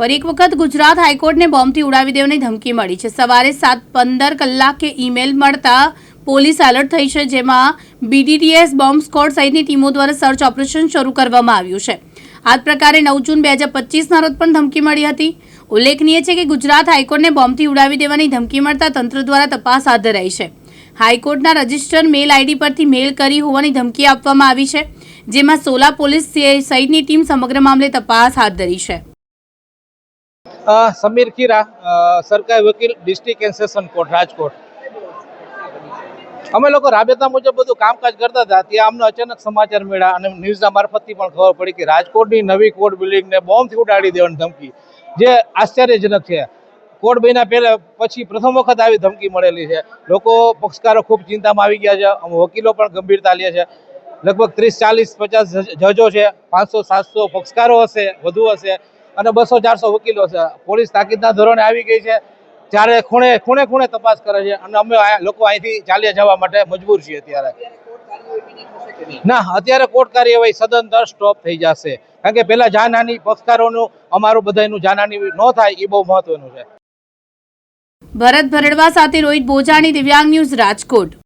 ફરી એક વખત ગુજરાત હાઈકોર્ટને બોમ્બથી ઉડાવી દેવાની ધમકી મળી છે. સવારે સાત પંદર કલાકે ઈમેલ મળતા પોલીસ એલર્ટ થઈ છે, જેમાં બીડીટીએસ બોમ્બ સ્કોડ સહિતની ટીમો દ્વારા સર્ચ ઓપરેશન શરૂ કરવામાં આવ્યું છે. આ પ્રકારે નવ જૂન બે હજાર પચીસના રોજ પણ ધમકી મળી હતી. ઉલ્લેખનીય છે કે ગુજરાત હાઈકોર્ટને બોમ્બથી ઉડાવી દેવાની ધમકી મળતા તંત્ર દ્વારા તપાસ હાથ ધરાઈ છે. હાઈકોર્ટના રજિસ્ટર મેલ આઈડી પરથી મેલ કરી હોવાની ધમકી આપવામાં આવી છે, જેમાં સોલા પોલીસ સહિતની ટીમ સમગ્ર મામલે તપાસ હાથ ધરી છે. સમીર ખીરા સરકારી વકીલ, ડિસ્ટ્રિક્ટ એન્ડ કોર્ટ, રાજકોટ. અમે લોકો રાબેતા મુજબ બધું કામકાજ કરતા હતા. ત્યાં અમને અચાનક સમાચાર મળ્યા અને ન્યૂઝના મારફતથી પણ ખબર પડી કે રાજકોટની નવી કોર્ટ બિલ્ડિંગને બોમ્બથી ઉડાડી દેવાની ધમકી. જે આશ્ચર્યજનક છે. કોર્ટ મહિના પહેલા પછી પ્રથમ વખત આવી ધમકી મળેલી છે. લોકો પક્ષકારો ખૂબ ચિંતામાં આવી ગયા છે. વકીલો પણ ગંભીરતા લે છે. લગભગ ત્રીસ ચાલીસ પચાસ જજો છે. પાંચસો, સાતસો પક્ષકારો હશે, વધુ હશે. અને બસો ચારસો વકીલો છે. પોલીસ તાકીદના ધોરણે આવી ગઈ છે. ત્યારે ખૂણે ખૂણે ખૂણે તપાસ કરે છે અને અમે લોકો અહીંથી ચાલ્યા જવા માટે મજબૂર છીએ અત્યારે. ના, અત્યારે કોર્ટ કાર્યવાહી સદંતર સ્ટોપ થઈ જશે. કારણ કે પેલા જાનહાની પક્ષકારોનું અમારું બધાનું જાનહાની ન થાય, એ બહુ મહત્વનું છે. ભરત ભરડવા સાથે રોહિત બોજાણી, દિવ્યાંગ ન્યૂઝ રાજકોટ.